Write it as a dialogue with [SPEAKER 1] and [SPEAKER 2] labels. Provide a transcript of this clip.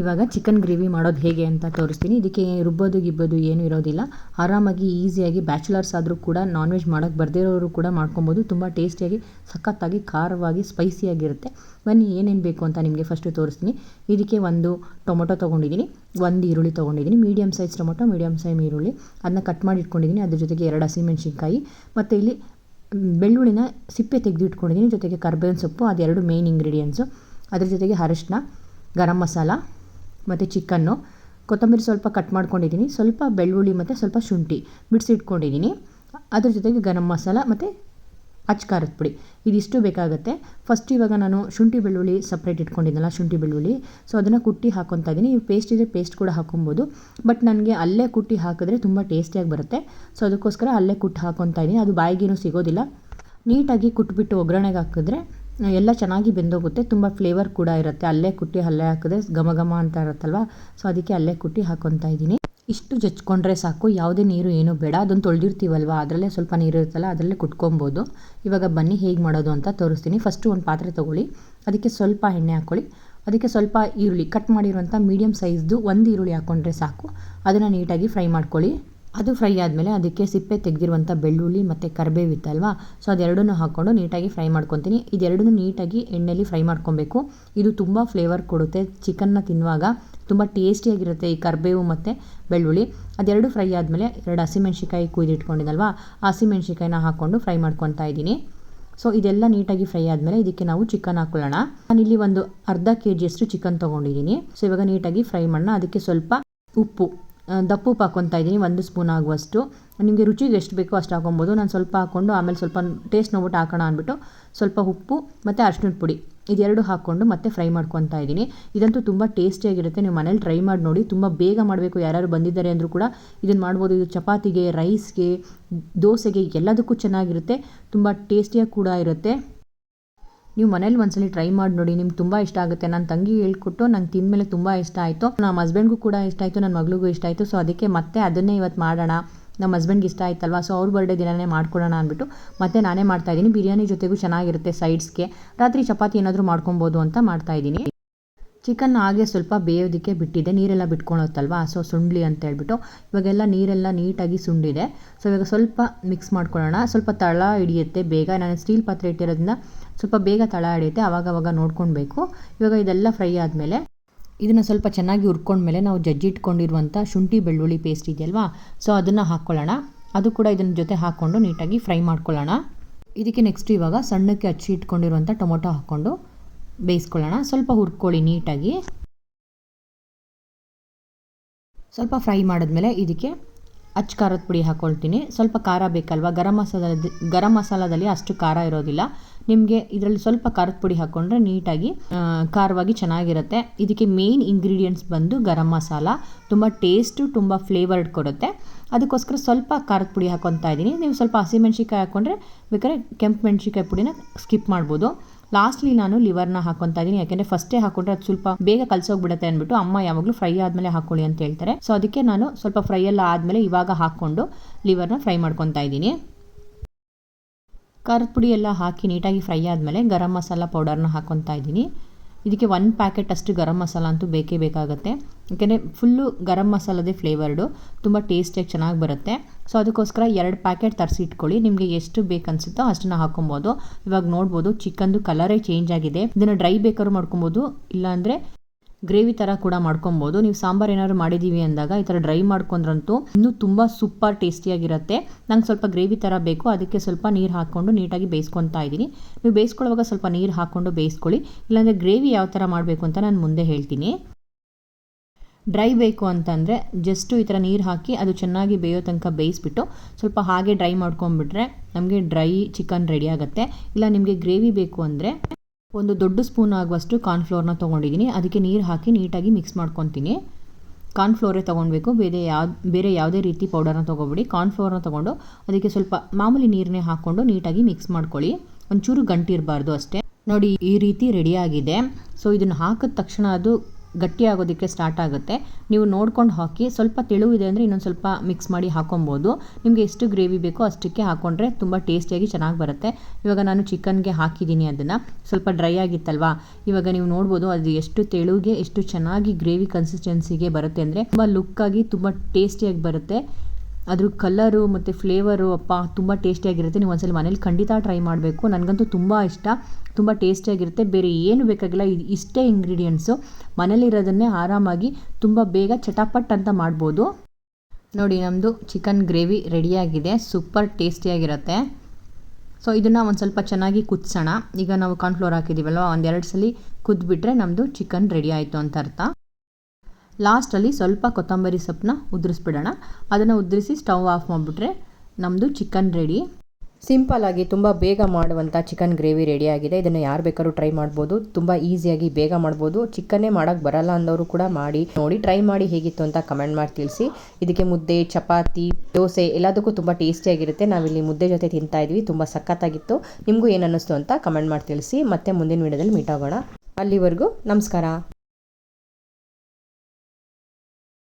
[SPEAKER 1] ಇವಾಗ chicken gravy ಮಾಡೋದು ಹೇಗೆ ಅಂತ ತೋರಿಸ್ತೀನಿ. ಇದಕ್ಕೆ ರುಬ್ಬೋದು ಗಿಬ್ಬೋದು ಏನೂ ಇರೋದಿಲ್ಲ. ಆರಾಮಾಗಿ ಈಸಿಯಾಗಿ ಬ್ಯಾಚುಲರ್ಸ್ ಆದರೂ ಕೂಡ ನಾನ್ ವೆಜ್ ಮಾಡೋಕ್ಕೆ ಬರ್ದಿರೋರು ಕೂಡ ಮಾಡ್ಕೊಬೋದು. ತುಂಬ ಟೇಸ್ಟಿಯಾಗಿ ಸಖತ್ತಾಗಿ, ಖಾರವಾಗಿ ಸ್ಪೈಸಿಯಾಗಿರುತ್ತೆ ಬನ್ನಿ, ಏನೇನು ಬೇಕು ಅಂತ ನಿಮಗೆ ಫಸ್ಟು ತೋರಿಸ್ತೀನಿ. ಇದಕ್ಕೆ ಒಂದು ಟೊಮೊಟೊ ತೊಗೊಂಡಿದ್ದೀನಿ. ಒಂದು ಈರುಳ್ಳಿ ತೊಗೊಂಡಿದ್ದೀನಿ. Medium size tomato medium size ಈರುಳ್ಳಿ. ಅದನ್ನ ಕಟ್ ಮಾಡಿ ಇಟ್ಕೊಂಡಿದ್ದೀನಿ. ಅದ್ರ ಜೊತೆಗೆ ಎರಡು ಹಸಿಮೆಣಸಿನ್ಕಾಯಿ. ಮತ್ತು ಇಲ್ಲಿ ಬೆಳ್ಳುಳ್ಳಿನ ಸಿಪ್ಪೆ ತೆಗೆದು ಇಟ್ಕೊಂಡಿದ್ದೀನಿ ಜೊತೆಗೆ ಕರ್ಬೇವಿನ ಸೊಪ್ಪು, ಅದೆರಡು ಮೇಯ್ನ್ ಇಂಗ್ರೀಡಿಯೆಂಟ್ಸು ಅದ್ರ ಜೊತೆಗೆ ಅರಿಶಿನ ಗರಂ ಮಸಾಲ ಮತ್ತು ಚಿಕನ್ನು. ಕೊತ್ತಂಬರಿ ಸ್ವಲ್ಪ ಕಟ್ ಮಾಡ್ಕೊಂಡಿದ್ದೀನಿ. ಸ್ವಲ್ಪ ಬೆಳ್ಳುಳ್ಳಿ ಮತ್ತು ಸ್ವಲ್ಪ ಶುಂಠಿ ಬಿಡಿಸಿಟ್ಕೊಂಡಿದ್ದೀನಿ ಅದ್ರ ಜೊತೆಗೆ ಗರಂ ಮಸಾಲ ಮತ್ತು ಅಚ್ಚ ಖಾರದ ಪುಡಿ. ಇದಿಷ್ಟು ಬೇಕಾಗುತ್ತೆ. ಫಸ್ಟ್ ಇವಾಗ ನಾನು ಶುಂಠಿ, ಬೆಳ್ಳುಳ್ಳಿ ಸಪ್ರೇಟ್ ಇಟ್ಕೊಂಡಿದ್ದಲ್ಲ ಶುಂಠಿ, ಬೆಳ್ಳುಳ್ಳಿ. ಸೊ ಅದನ್ನು ಕುಟ್ಟಿ ಹಾಕೊತಾ ಇದ್ದೀನಿ. ನೀವು ಪೇಸ್ಟ್ ಇದ್ದರೆ ಪೇಸ್ಟ್ ಕೂಡ ಹಾಕೊಬೋದು. ಬಟ್ ನನಗೆ ಅಲ್ಲೇ ಕುಟ್ಟಿ ಹಾಕಿದ್ರೆ ತುಂಬ ಟೇಸ್ಟಿಯಾಗಿ ಬರುತ್ತೆ. ಸೊ ಅದಕ್ಕೋಸ್ಕರ ಅಲ್ಲೇ ಕುಟ್ಟಿ ಹಾಕೊತಾ ಇದ್ದೀನಿ. ಅದು ಬಾಯಿಗೇನು ಸಿಗೋದಿಲ್ಲ. ನೀಟಾಗಿ ಕುಟ್ಬಿಟ್ಟು ಒಗ್ಗರಣೆಗೆ ಹಾಕಿದ್ರೆ ಎಲ್ಲ ಚೆನ್ನಾಗಿ ಬೆಂದೋಗುತ್ತೆ. ತುಂಬ ಫ್ಲೇವರ್ ಕೂಡ ಇರುತ್ತೆ. ಅಲ್ಲೇ ಕುಟ್ಟಿ ಅಲ್ಲೇ ಹಾಕಿದ್ರೆ ಘಮ ಘಮ ಅಂತ ಇರುತ್ತಲ್ವ? ಸೊ ಅದಕ್ಕೆ ಅಲ್ಲೇ ಕುಟ್ಟಿ ಹಾಕೊತ ಇದ್ದೀನಿ. ಇಷ್ಟು ಜಚ್ಕೊಂಡ್ರೆ ಸಾಕು. ಯಾವುದೇ ನೀರು ಏನೂ ಬೇಡ. ಅದನ್ನು ತೊಳೆದಿರ್ತೀವಲ್ವ? ಅದರಲ್ಲೇ ಸ್ವಲ್ಪ ನೀರು ಇರುತ್ತಲ್ಲ, ಅದರಲ್ಲೇ ಕುಟ್ಕೊಬೋದು ಇವಾಗ ಬನ್ನಿ ಹೇಗೆ ಮಾಡೋದು ಅಂತ ತೋರಿಸ್ತೀನಿ. ಫಸ್ಟು ಒಂದು ಪಾತ್ರೆ ತೊಗೊಳ್ಳಿ. ಅದಕ್ಕೆ ಸ್ವಲ್ಪ ಎಣ್ಣೆ ಹಾಕ್ಕೊಳ್ಳಿ ಅದಕ್ಕೆ ಸ್ವಲ್ಪ ಈರುಳ್ಳಿ. ಕಟ್ ಮಾಡಿರುವಂಥ ಮೀಡಿಯಮ್ ಸೈಜ್ದು ಒಂದು ಈರುಳ್ಳಿ ಹಾಕ್ಕೊಂಡ್ರೆ ಸಾಕು. ಅದನ್ನು ನೀಟಾಗಿ ಫ್ರೈ ಮಾಡ್ಕೊಳ್ಳಿ. ಅದು ಫ್ರೈ ಆದಮೇಲೆ ಅದಕ್ಕೆ ಸಿಪ್ಪೆ ತೆಗೆದಿರುವಂಥ ಬೆಳ್ಳುಳ್ಳಿ ಮತ್ತು ಕರಿಬೇವು ಇತ್ತಲ್ವಾ ಸೊ ಅದೆರಡನ್ನೂ ಹಾಕ್ಕೊಂಡು ನೀಟಾಗಿ ಫ್ರೈ ಮಾಡ್ಕೊತೀನಿ. ಇದೆರಡನ್ನೂ ನೀಟಾಗಿ ಎಣ್ಣೆಯಲ್ಲಿ ಫ್ರೈ ಮಾಡ್ಕೊಬೇಕು. ಇದು ತುಂಬ ಫ್ಲೇವರ್ ಕೊಡುತ್ತೆ ಚಿಕನ್ನ ತಿನ್ನುವಾಗ. ತುಂಬ ಟೇಸ್ಟಿಯಾಗಿರುತ್ತೆ ಈ ಕರಿಬೇವು ಮತ್ತು ಬೆಳ್ಳುಳ್ಳಿ. ಅದೆರಡು ಫ್ರೈ ಆದಮೇಲೆ ಎರಡು ಹಸಿಮೆಣ್ಸಿಕಾಯಿ ಕುಯ್ದಿಟ್ಕೊಂಡಿದ್ದಲ್ವಾ ಆ ಹಸಿಮೆಣ್ಸಿಕಾಯಿನ ಹಾಕ್ಕೊಂಡು ಫ್ರೈ ಮಾಡ್ಕೊತಾ ಇದ್ದೀನಿ. ಸೊ ಇದೆಲ್ಲ ನೀಟಾಗಿ ಫ್ರೈ ಆದಮೇಲೆ ಇದಕ್ಕೆ ನಾವು ಚಿಕನ್ ಹಾಕೊಳ್ಳೋಣ. ನಾನಿಲ್ಲಿ ಒಂದು ಅರ್ಧ ಕೆ ಜಿಯಷ್ಟು ಚಿಕನ್ ತೊಗೊಂಡಿದ್ದೀನಿ. ಸೊ ಇವಾಗ ನೀಟಾಗಿ ಫ್ರೈ ಮಾಡೋಣ. ಅದಕ್ಕೆ ಸ್ವಲ್ಪ ಉಪ್ಪು. ದಪ್ಪ ಉಪ್ಪು ಹಾಕ್ಕೊತಾ ಇದ್ದೀನಿ, ಒಂದು ಸ್ಪೂನ್ ಆಗುವಷ್ಟು. ನಿಮಗೆ ರುಚಿಗೆ ಎಷ್ಟು ಬೇಕೋ ಅಷ್ಟು ಹಾಕೊಬೋದು ನಾನು ಸ್ವಲ್ಪ ಹಾಕ್ಕೊಂಡು ಆಮೇಲೆ ಸ್ವಲ್ಪ ಟೇಸ್ಟ್ ನೋಡ್ಬಿಟ್ಟು ಹಾಕೋಣ ಅಂದ್ಬಿಟ್ಟು ಸ್ವಲ್ಪ ಉಪ್ಪು ಮತ್ತು ಅರ್ಶಿಣದ ಪುಡಿ. ಇದೆರಡು ಹಾಕ್ಕೊಂಡು ಮತ್ತೆ ಫ್ರೈ ಮಾಡ್ಕೊತಾ ಇದ್ದೀನಿ. ಇದಂತೂ ತುಂಬ ಟೇಸ್ಟಿಯಾಗಿರುತ್ತೆ ನೀವು ಮನೇಲಿ ಟ್ರೈ ಮಾಡಿ ನೋಡಿ, ತುಂಬ ಬೇಗ ಮಾಡಬೇಕು. ಯಾರ್ಯಾರು ಬಂದಿದ್ದಾರೆ ಅಂದರೂ ಕೂಡ ಇದನ್ನು ಮಾಡ್ಬೋದು. ಇದು ಚಪಾತಿಗೆ ರೈಸ್ಗೆ ದೋಸೆಗೆ ಎಲ್ಲದಕ್ಕೂ ಚೆನ್ನಾಗಿರುತ್ತೆ. ತುಂಬ ಟೇಸ್ಟಿಯಾಗಿ ಕೂಡ ಇರುತ್ತೆ. ನೀವು ಮನೇಲಿ ಒಂದ್ಸಲಿ ಟ್ರೈ ಮಾಡಿ ನೋಡಿ, ನಿಮ್ಗೆ ತುಂಬ ಇಷ್ಟ ಆಗುತ್ತೆ. ನನ್ನ ತಂಗಿ ಹೇಳ್ಕೊಟ್ಟು ನಂಗೆ ತಿಂದಮೇಲೆ ತುಂಬ ಇಷ್ಟ ಆಯಿತು. ನಮ್ಮ ಹಸ್ಬೆಂಡ್ಗೂ ಕೂಡ ಇಷ್ಟ ಆಯಿತು ನನ್ನ ಮಗಳಿಗೂ ಇಷ್ಟ ಆಯಿತು. ಸೊ ಅದಕ್ಕೆ ಮತ್ತೆ ಅದನ್ನೇ ಇವತ್ತು ಮಾಡೋಣ. ನಮ್ಮ ಹಸ್ಬೆಂಡ್ಗೆ ಇಷ್ಟ ಆಯ್ತಲ್ವಾ? ಸೊ ಅವ್ರ ಬರ್ಡೇ ದಿನನೇ ಮಾಡ್ಕೊಡೋಣ ಅಂದ್ಬಿಟ್ಟು ಮತ್ತೆ ನಾನೇ ಮಾಡ್ತಾಯಿದ್ದೀನಿ ಬಿರಿಯಾನಿ ಜೊತೆಗೂ ಚೆನ್ನಾಗಿರುತ್ತೆ ಸೈಡ್ಸ್ಗೆ ರಾತ್ರಿ ಚಪಾತಿ ಏನಾದರೂ ಮಾಡ್ಕೊಬೋದು ಅಂತ ಮಾಡ್ತಾಯಿದ್ದೀನಿ ಚಿಕನ್ ಹಾಗೆ ಸ್ವಲ್ಪ ಬೇಯೋದಕ್ಕೆ ಬಿಟ್ಟಿದೆ. ನೀರೆಲ್ಲ ಬಿಟ್ಕೊಳತ್ತಲ್ವಾ? ಸೊ, ಸುಂಡ್ಲಿ ಅಂತ ಹೇಳ್ಬಿಟ್ಟು. ಇವಾಗೆಲ್ಲ ನೀರೆಲ್ಲ ನೀಟಾಗಿ ಸುಂಡಿದೆ. ಸೊ, ಇವಾಗ ಸ್ವಲ್ಪ ಮಿಕ್ಸ್ ಮಾಡ್ಕೊಳ್ಳೋಣ. ಸ್ವಲ್ಪ ತಳ ಹಿಡಿಯುತ್ತೆ ಬೇಗ. ನಾನು ಸ್ಟೀಲ್ ಪಾತ್ರೆ ಇಟ್ಟಿರೋದ್ರಿಂದ ಸ್ವಲ್ಪ ಬೇಗ ತಳ ಹಿಡಿಯುತ್ತೆ. ಆವಾಗ ಅವಾಗ ನೋಡ್ಕೊಳ್ಬೇಕು. ಇವಾಗ ಇದೆಲ್ಲ ಫ್ರೈ ಆದಮೇಲೆ ಇದನ್ನು ಸ್ವಲ್ಪ ಚೆನ್ನಾಗಿ ಹುರ್ಕೊಂಡ್ಮೇಲೆ ನಾವು ಜಜ್ಜಿಟ್ಕೊಂಡಿರುವಂಥ ಶುಂಠಿ ಬೆಳ್ಳುಳ್ಳಿ ಪೇಸ್ಟ್ ಇದೆಯಲ್ವಾ? ಸೊ, ಅದನ್ನು ಹಾಕ್ಕೊಳ್ಳೋಣ. ಅದು ಕೂಡ ಇದನ್ನ ಜೊತೆ ಹಾಕ್ಕೊಂಡು ನೀಟಾಗಿ ಫ್ರೈ ಮಾಡ್ಕೊಳ್ಳೋಣ. ಇದಕ್ಕೆ ನೆಕ್ಸ್ಟ್ ಇವಾಗ ಸಣ್ಣಕ್ಕೆ ಹಚ್ಚಿ ಇಟ್ಕೊಂಡಿರುವಂಥ ಟೊಮೊಟೊ ಹಾಕ್ಕೊಂಡು ಬೇಯಿಸ್ಕೊಳ್ಳೋಣ. ಸ್ವಲ್ಪ ಹುರ್ಕೊಳ್ಳಿ ನೀಟಾಗಿ. ಸ್ವಲ್ಪ ಫ್ರೈ ಮಾಡಿದ್ಮೇಲೆ ಇದಕ್ಕೆ ಅಚ್ಚ ಖಾರದ ಪುಡಿ ಹಾಕ್ಕೊಳ್ತೀನಿ ಸ್ವಲ್ಪ ಖಾರ ಬೇಕಲ್ವಾ? ಗರಂ ಮಸಾಲದ ಗರಂ ಮಸಾಲದಲ್ಲಿ ಅಷ್ಟು ಖಾರ ಇರೋದಿಲ್ಲ. ನಿಮಗೆ ಇದರಲ್ಲಿ ಸ್ವಲ್ಪ ಖಾರದ ಪುಡಿ ಹಾಕ್ಕೊಂಡ್ರೆ ನೀಟಾಗಿ ಖಾರವಾಗಿ ಚೆನ್ನಾಗಿರುತ್ತೆ. ಇದಕ್ಕೆ ಮೇಯ್ನ್ ಇಂಗ್ರೀಡಿಯೆಂಟ್ಸ್ ಬಂದು ಗರಂ ಮಸಾಲ. ತುಂಬ ಟೇಸ್ಟು ತುಂಬ ಫ್ಲೇವರ್ಡ್ ಕೊಡುತ್ತೆ. ಅದಕ್ಕೋಸ್ಕರ ಸ್ವಲ್ಪ ಖಾರದ ಪುಡಿ ಹಾಕ್ಕೊತಾ ಇದ್ದೀನಿ. ನೀವು ಸ್ವಲ್ಪ ಹಸಿಮೆಣ್ಸಿಕಾಯಿ ಹಾಕ್ಕೊಂಡ್ರೆ ಬೇಕಾದ್ರೆ ಕೆಂಪು ಮೆಣಸಿಕಾಯಿ ಪುಡಿನ ಸ್ಕಿಪ್ ಮಾಡ್ಬೋದು. ಲಾಸ್ಟ್ಲಿ ನಾನು ಲಿವರ್ನ ಹಾಕೊತಾ ಇದ್ದೀನಿ ಯಾಕೆಂದರೆ ಫಸ್ಟೇ ಹಾಕೊಂಡ್ರೆ ಅದು ಸ್ವಲ್ಪ ಬೇಗ ಕಲಸೋಗ್ಬಿಡುತ್ತೆ ಅಂದ್ಬಿಟ್ಟು ಅಮ್ಮ ಯಾವಾಗಲೂ ಫ್ರೈ ಆದಮೇಲೆ ಹಾಕೊಳ್ಳಿ ಅಂತ ಹೇಳ್ತಾರೆ. ಸೊ ಅದಕ್ಕೆ ನಾನು ಸ್ವಲ್ಪ ಫ್ರೈ ಎಲ್ಲ ಆದಮೇಲೆ ಇವಾಗ ಹಾಕ್ಕೊಂಡು ಲಿವರ್ನ ಫ್ರೈ ಮಾಡ್ಕೊತಾ ಇದ್ದೀನಿ ಖಾರದ ಪುಡಿ ಎಲ್ಲ ಹಾಕಿ ನೀಟಾಗಿ ಫ್ರೈ ಆದಮೇಲೆ ಗರಂ ಮಸಾಲ ಪೌಡರ್ನ ಹಾಕ್ಕೊತಾ ಇದ್ದೀನಿ ಇದಕ್ಕೆ ಒಂದು ಪ್ಯಾಕೆಟ್ ಅಷ್ಟು ಗರಂ ಮಸಾಲ ಅಂತೂ ಬೇಕೇ ಬೇಕಾಗುತ್ತೆ. ಯಾಕೆಂದರೆ ಫುಲ್ಲು ಗರಂ ಮಸಾಲದೇ ಫ್ಲೇವರ್ಡು ತುಂಬ ಟೇಸ್ಟಿಯಾಗಿ ಚೆನ್ನಾಗಿ ಬರುತ್ತೆ. ಸೊ ಅದಕ್ಕೋಸ್ಕರ ಎರಡು ಪ್ಯಾಕೆಟ್ ತರಿಸಿ ಇಟ್ಕೊಳ್ಳಿ. ನಿಮಗೆ ಎಷ್ಟು ಬೇಕನ್ಸುತ್ತೋ ಅಷ್ಟನ್ನು ಹಾಕೊಬೋದು. ಇವಾಗ ನೋಡ್ಬೋದು ಚಿಕನ್ದು ಕಲರೇ ಚೇಂಜ್ ಆಗಿದೆ. ಇದನ್ನು ಡ್ರೈ ಬೇಕಾದ್ರೂ ಮಾಡ್ಕೊಬೋದು. ಇಲ್ಲಾಂದರೆ ಗ್ರೇವಿ ಥರ ಕೂಡ ಮಾಡ್ಕೊಬೋದು. ನೀವು ಸಾಂಬಾರು ಏನಾದ್ರು ಮಾಡಿದ್ದೀವಿ ಅಂದಾಗ ಈ ಥರ ಡ್ರೈ ಮಾಡ್ಕೊಂಡ್ರಂತೂ ಇನ್ನೂ ತುಂಬ ಸೂಪರ್ ಟೇಸ್ಟಿಯಾಗಿರುತ್ತೆ. ನಂಗೆ ಸ್ವಲ್ಪ ಗ್ರೇವಿ ಥರ ಬೇಕು. ಅದಕ್ಕೆ ಸ್ವಲ್ಪ ನೀರು ಹಾಕ್ಕೊಂಡು ನೀಟಾಗಿ ಬೇಯಿಸ್ಕೊತಾ ಇದ್ದೀನಿ. ನೀವು ಬೇಯಿಸ್ಕೊಳ್ಳುವಾಗ ಸ್ವಲ್ಪ ನೀರು ಹಾಕ್ಕೊಂಡು ಬೇಯಿಸ್ಕೊಳ್ಳಿ. ಇಲ್ಲಾಂದರೆ ಗ್ರೇವಿ ಯಾವ ಥರ ಮಾಡಬೇಕು ಅಂತ ನಾನು ಮುಂದೆ ಹೇಳ್ತೀನಿ. ಡ್ರೈ ಬೇಕು ಅಂತಂದರೆ ಜಸ್ಟು ಈ ಥರ ನೀರು ಹಾಕಿ ಅದು ಚೆನ್ನಾಗಿ ಬೇಯೋ ತನಕ ಬೇಯಿಸ್ಬಿಟ್ಟು ಸ್ವಲ್ಪ ಹಾಗೆ ಡ್ರೈ ಮಾಡ್ಕೊಂಬಿಟ್ರೆ ನಮಗೆ ಡ್ರೈ ಚಿಕನ್ ರೆಡಿ ಆಗುತ್ತೆ. ಇಲ್ಲ ನಿಮಗೆ ಗ್ರೇವಿ ಬೇಕು ಅಂದರೆ ಒಂದು ದೊಡ್ಡ ಸ್ಪೂನ್ ಆಗುವಷ್ಟು ಕಾರ್ನ್ಫ್ಲೋರ್ನ ತೊಗೊಂಡಿದ್ದೀನಿ. ಅದಕ್ಕೆ ನೀರು ಹಾಕಿ ನೀಟಾಗಿ ಮಿಕ್ಸ್ ಮಾಡ್ಕೊತೀನಿ. ಕಾರ್ನ್ಫ್ಲೋರೇ ತೊಗೊಳ್ಬೇಕು ಬೇರೆ ಯಾವ ಬೇರೆ ಯಾವುದೇ ರೀತಿ ಪೌಡರ್ನ ತೊಗೊಬೇಡಿ. ಕಾರ್ನ್ಫ್ಲೋರ್ನ ತೊಗೊಂಡು ಅದಕ್ಕೆ ಸ್ವಲ್ಪ ಮಾಮೂಲಿ ನೀರನ್ನೇ ಹಾಕ್ಕೊಂಡು ನೀಟಾಗಿ ಮಿಕ್ಸ್ ಮಾಡ್ಕೊಳ್ಳಿ. ಒಂಚೂರು ಗಂಟಿರಬಾರ್ದು ಅಷ್ಟೇ. ನೋಡಿ, ಈ ರೀತಿ ರೆಡಿಯಾಗಿದೆ ಸೊ ಇದನ್ನು ಹಾಕಿದ ತಕ್ಷಣ ಅದು ಗಟ್ಟಿ ಆಗೋದಕ್ಕೆ ಸ್ಟಾರ್ಟ್ ಆಗುತ್ತೆ. ನೀವು ನೋಡ್ಕೊಂಡು ಹಾಕಿ, ಸ್ವಲ್ಪ ತೆಳುವಿದೆ ಅಂದರೆ ಇನ್ನೊಂದು ಸ್ವಲ್ಪ ಮಿಕ್ಸ್ ಮಾಡಿ ಹಾಕೊಬೋದು. ನಿಮಗೆ ಎಷ್ಟು ಗ್ರೇವಿ ಬೇಕೋ ಅಷ್ಟಕ್ಕೆ ಹಾಕ್ಕೊಂಡ್ರೆ ತುಂಬ ಟೇಸ್ಟಿಯಾಗಿ ಚೆನ್ನಾಗಿ ಬರುತ್ತೆ. ಇವಾಗ ನಾನು ಚಿಕನ್ಗೆ ಹಾಕಿದ್ದೀನಿ ಅದನ್ನು. ಸ್ವಲ್ಪ ಡ್ರೈ ಆಗಿತ್ತಲ್ವಾ? ಇವಾಗ ನೀವು ನೋಡ್ಬೋದು ಅದು ಎಷ್ಟು ತೆಳುಗೆ, ಎಷ್ಟು ಚೆನ್ನಾಗಿ ಗ್ರೇವಿ ಕನ್ಸಿಸ್ಟೆನ್ಸಿಗೆ ಬರುತ್ತೆ ಅಂದರೆ ತುಂಬ ಲುಕ್ಕಾಗಿ ತುಂಬ ಟೇಸ್ಟಿಯಾಗಿ ಬರುತ್ತೆ. ಅದ್ರ ಕಲರು ಮತ್ತು ಫ್ಲೇವರು ಅಪ್ಪ ತುಂಬ ಟೇಸ್ಟಿಯಾಗಿರುತ್ತೆ ನೀವು ಒಂದ್ಸಲ ಮನೇಲಿ ಖಂಡಿತ ಟ್ರೈ ಮಾಡಬೇಕು. ನನಗಂತೂ ತುಂಬ ಇಷ್ಟ. ತುಂಬ ಟೇಸ್ಟಿಯಾಗಿರುತ್ತೆ ಬೇರೆ ಏನು ಬೇಕಾಗಿಲ್ಲ. ಇಷ್ಟೇ ಇಂಗ್ರೀಡಿಯೆಂಟ್ಸು ಮನೇಲಿರೋದನ್ನೇ ಆರಾಮಾಗಿ ತುಂಬ ಬೇಗ ಚಟಾಪಟ್ ಅಂತ ಮಾಡ್ಬೋದು. ನೋಡಿ ನಮ್ಮದು ಚಿಕನ್ ಗ್ರೇವಿ ರೆಡಿಯಾಗಿದೆ ಸೂಪರ್ ಟೇಸ್ಟಿಯಾಗಿರುತ್ತೆ ಸೊ ಇದನ್ನು ಒಂದು ಸ್ವಲ್ಪ ಚೆನ್ನಾಗಿ ಕುದಿಸೋಣ. ಈಗ ನಾವು ಕಾರ್ನ್ಫ್ಲೋರ್ ಹಾಕಿದ್ದೀವಲ್ವ ಒಂದೆರಡು ಸಲ ಕುದ್ಬಿಟ್ರೆ ನಮ್ಮದು ಚಿಕನ್ ರೆಡಿ ಆಯಿತು ಅಂತ ಅರ್ಥ. ಲಾಸ್ಟಲ್ಲಿ ಸ್ವಲ್ಪ ಕೊತ್ತಂಬರಿ ಸೊಪ್ಪನ್ನ ಉದುರಿಸ್ಬಿಡೋಣ. ಅದನ್ನು ಉದುರಿಸಿ ಸ್ಟವ್ ಆಫ್ ಮಾಡಿಬಿಟ್ರೆ ನಮ್ಮದು ಚಿಕನ್ ರೆಡಿ. ಸಿಂಪಲ್ಲಾಗಿ ತುಂಬ ಬೇಗ ಮಾಡುವಂಥ ಚಿಕನ್ ಗ್ರೇವಿ ರೆಡಿಯಾಗಿದೆ ಇದನ್ನು ಯಾರು ಬೇಕಾದ್ರೂ ಟ್ರೈ ಮಾಡ್ಬೋದು. ತುಂಬ ಈಸಿಯಾಗಿ ಬೇಗ ಮಾಡ್ಬೋದು. ಚಿಕನ್ನೇ ಮಾಡೋಕ್ಕೆ ಬರಲ್ಲ ಅಂದವರು ಕೂಡ ಮಾಡಿ, ನೋಡಿ, ಟ್ರೈ ಮಾಡಿ ಹೇಗಿತ್ತು ಅಂತ ಕಮೆಂಟ್ ಮಾಡಿ ತಿಳಿಸಿ. ಇದಕ್ಕೆ ಮುದ್ದೆ, ಚಪಾತಿ, ದೋಸೆ ಎಲ್ಲದಕ್ಕೂ ತುಂಬ ಟೇಸ್ಟಿಯಾಗಿರುತ್ತೆ. ನಾವಿಲ್ಲಿ ಮುದ್ದೆ ಜೊತೆ ತಿಂತಾ ಇದ್ವಿ. ತುಂಬ ಸಖತ್ತಾಗಿತ್ತು. ನಿಮಗೂ ಏನು ಅನ್ನಿಸ್ತು ಅಂತ ಕಮೆಂಟ್ ಮಾಡಿ ತಿಳಿಸಿ. ಮತ್ತೆ ಮುಂದಿನ ವಿಡಿಯೋದಲ್ಲಿ ಮೀಟ್ ಆಗೋಣ. ಅಲ್ಲಿವರೆಗೂ ನಮಸ್ಕಾರ.